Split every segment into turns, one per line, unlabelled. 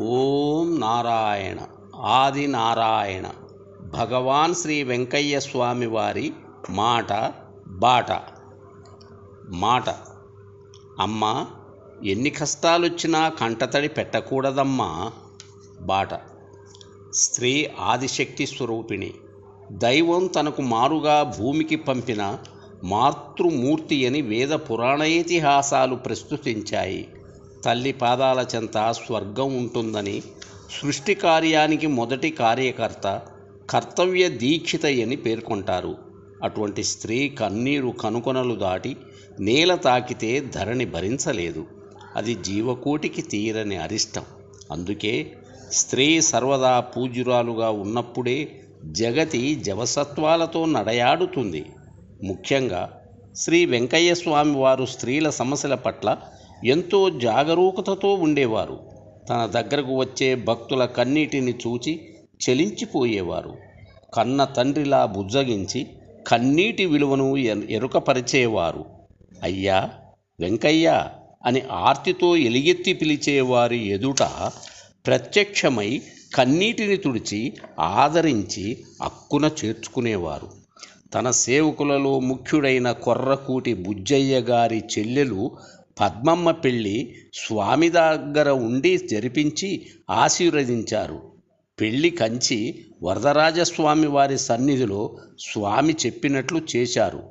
ఓం నారాయణ ఆది నారాయణ భగవాన్ శ్రీ వెంకయ్య స్వామి వారి మాట బాట. మాట. అమ్మా ఎన్ని కష్టాలొచ్చినా కంటతడి పెట్టకూడదమ్మా. బాట. స్త్రీ ఆదిశక్తి స్వరూపిణి దైవం తనకు మారుగా భూమికి పంపిన మాతృమూర్తి అని వేద పురాణ ఇతిహాసాలు ప్రస్తుతించాయి. తల్లి పాదాల చెంత స్వర్గం ఉంటుందని సృష్టి కార్యానికి మొదటి కార్యకర్త కర్తవ్య దీక్షితయ్యని అని పేర్కొంటారు. అటువంటి స్త్రీ కన్నీరు కనుకొనలు దాటి నేల తాకితే ధరణి భరించలేదు. అది జీవకోటికి తీరని అరిష్టం. అందుకే స్త్రీ సర్వదా పూజ్యురాలుగా ఉన్నప్పుడే జగతి జవసత్వాలతో నడయాడుతుంది. ముఖ్యంగా శ్రీ వెంకయ్య స్వామి వారు స్త్రీల సమస్యల పట్ల ఎంతో జాగరూకతతో ఉండేవారు. తన దగ్గరకు వచ్చే భక్తుల కన్నీటిని చూచి చలించిపోయేవారు. కన్న తండ్రిలా బుజ్జగించి కన్నీటి విలువను ఎరుకపరిచేవారు. అయ్యా వెంకయ్య అని ఆర్తితో ఎలిగెత్తి పిలిచేవారి ఎదుట ప్రత్యక్షమై కన్నీటిని తుడిచి ఆదరించి అక్కున చేర్చుకునేవారు. తన సేవకులలో ముఖ్యుడైన కొర్రకూటి బుజ్జయ్య గారి చెల్లెలు పద్మమ్మ పెళ్ళి స్వామి దగ్గర ఉండి జరిపించి ఆశీర్వదించారు. పెళ్ళి కంచి వరదరాజస్వామి వారి సన్నిధిలో స్వామి చెప్పినట్లు చేశారు.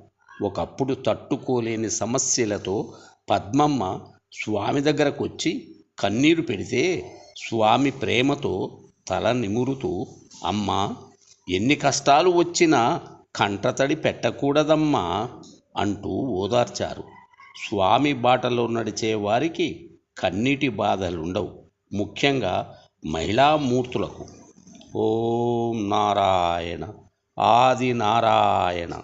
ఒకప్పుడు తట్టుకోలేని సమస్యలతో పద్మమ్మ స్వామి దగ్గరకు వచ్చి కన్నీరు పెడితే? స్వామి ప్రేమతో తల నిమురుతూ అమ్మా ఎన్ని కష్టాలు వచ్చినా కంటతడి పెట్టకూడదమ్మా అంటూ ఓదార్చారు. స్వామి బాటలో నడిచే వారికి కన్నీటి బాధలుండవు. ముఖ్యంగా మహిళామూర్తులకు ఓం నారాయణ. ఆది నారాయణ.